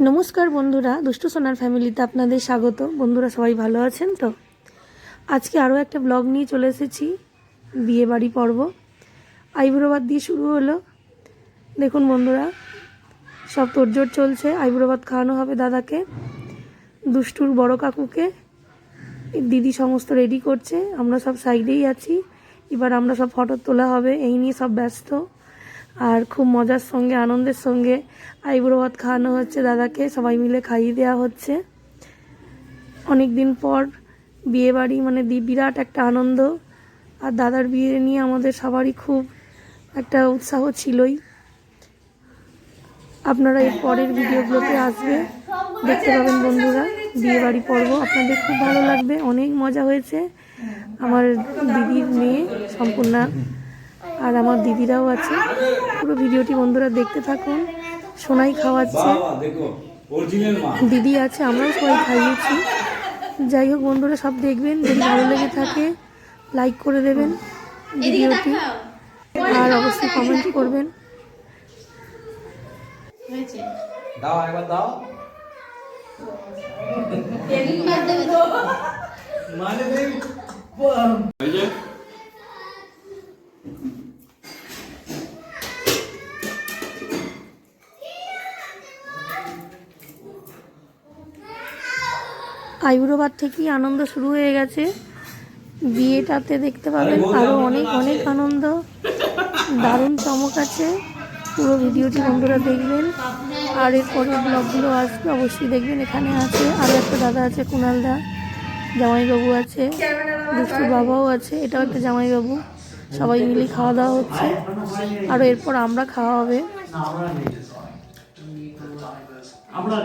নমস্কার বন্ধুরা, দুষ্টু সোনার ফ্যামিলিতে আপনাদের স্বাগত। বন্ধুরা, সবাই ভালো আছেন তো? আজকে আরও একটা ব্লগ নিয়ে চলে এসেছি বিয়ে বাড়ি পর্ব। আইবুড়োবাদ দিয়ে শুরু হলো। দেখুন বন্ধুরা, সব তোড়জোড় চলছে, আইবুড়োবাদ খাওয়ানো হবে দাদাকে, দুষ্টুর বড় কাকুকে। দিদি সমস্ত রেডি করছে, আমরা সব সাইডেই আছি। এবার আমরা সব ফটো তোলা হবে, এই নিয়ে সব ব্যস্ত। আর খুব মজার সঙ্গে, আনন্দের সঙ্গে আইবুড়ো ভাত খাওয়ানো হচ্ছে দাদাকে। সবাই মিলে খাইয়ে দেওয়া হচ্ছে। অনেক দিন পর বিয়ে বাড়ি মানে বিরাট একটা আনন্দ। আর দাদার বিয়ে নিয়ে আমাদের সবারই খুব একটা উৎসাহ ছিলই। আপনারা এর পরের ভিডিওগুলোতে আসবে। দেখতে পাবেন বন্ধুরা বিয়ে বাড়ি পর্ব। আপনাদের খুব ভালো লাগবে, অনেক মজা হয়েছে। আমার দিদির মেয়ে, সম্পূর্ণা। আর আমার দিদিরাও আছে। পুরো ভিডিওটি বন্ধুরা দেখতে থাকুন। সোনাই খাওয়াচ্ছে। বাবা দেখো অরিজিনাল মা। দিদি আছে আমরাও সবাই খাইয়েছি। যাই হোক বন্ধুরা সব দেখবেন যদি ভালো লেগে থাকে লাইক করে দেবেন ভিডিওটি। আর অবশ্যই কমেন্ট করবেন। দাও একবার দাও। মানে আইবুড়োবার থেকেই আনন্দ শুরু হয়ে গেছে। বিয়েটাতে দেখতে পাবেন আরও অনেক অনেক আনন্দ। দারুণ চমক আছে। পুরো ভিডিওটি বন্ধুরা দেখবেন। আর এর পরের ব্লগগুলো আসবে অবশ্যই দেখবেন। এখানে আছে আরও একটা দাদা আছে, কুণালদা। জামাইবাবু আছে দুষ্টুর বাবাও আছে, এটাও একটা জামাইবাবু। সবাই মিলে খাওয়া দাওয়া হচ্ছে। আর এরপর আমরা খাওয়া হবে। আমরা